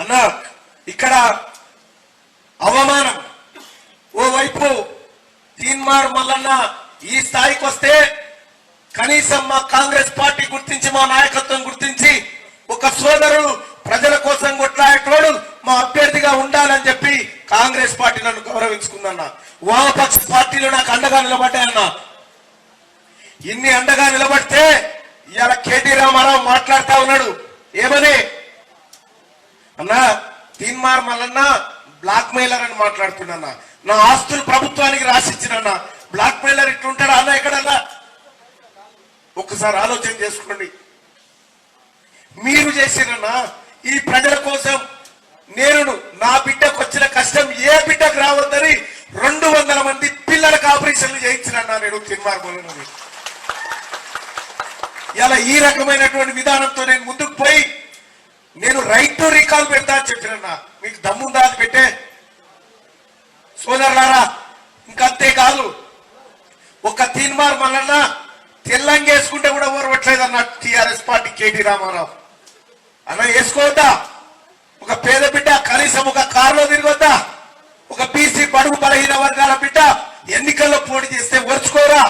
అన్న ఇక్కడ అవమానం. ఓవైపు తీన్మార్ మల్లన్న ఈ స్థాయికి వస్తే కనీసం మా కాంగ్రెస్ పార్టీ గుర్తించి మా నాయకత్వం గుర్తించి ఒక సోదరుడు ప్రజల కోసం కొట్లాడేటోడు మా అభ్యర్థిగా ఉండాలని చెప్పి కాంగ్రెస్ పార్టీ నన్ను గౌరవించుకుందన్న. వామపక్ష పార్టీలు నాకు అండగా నిలబడ్డాయన్న. ఇన్ని అండగా నిలబడితే ఇవాళ కేటీ రామారావు మాట్లాడుతా ఉన్నాడు. ఏమని? అన్నా తీన్మార్ మల్లన్న బ్లాక్ మెయిలర్ అని మాట్లాడుతున్నా నా ఆస్తులు ప్రభుత్వానికి రాసిచ్చిన బ్లాక్ మెయిలర్ ఇట్లుంటాడా? అన్న ఎక్కడన్నా? ఒక్కసారి ఆలోచన చేసుకోండి. మీరు చేసిరన్నా ఈ ప్రజల కోసం నేను నా బిడ్డకు వచ్చిన కష్టం ఏ బిడ్డకు రావద్దని రెండు వందల మంది పిల్లలకు ఆపరేషన్లు చేయించినన్నా నేను తిన్మార్ మల్లన్నని. ఇలా ఈ రకమైనటువంటి విధానంతో నేను సోలార్ పెడతా అని చెప్పినన్నా మీకు దమ్ముందా అది పెట్టే? సోదరులారా ఇంకంతే కాదు. ఒక తీన్మార్ తెల్లంగా తెల్లంగేసుకుంటే కూడా ఓర్వట్లేదు అన్న టిఆర్ఎస్ పార్టీ కేటీ రామారావు. అన్న వేసుకోవద్దా? ఒక పేద బిడ్డ కనీసం ఒక కారులో తిరగొద్దా? ఒక బీసీ బడుగు బలహీన వర్గాల బిడ్డ ఎన్నికల్లో పోటీ చేస్తే ఓర్చుకోరా?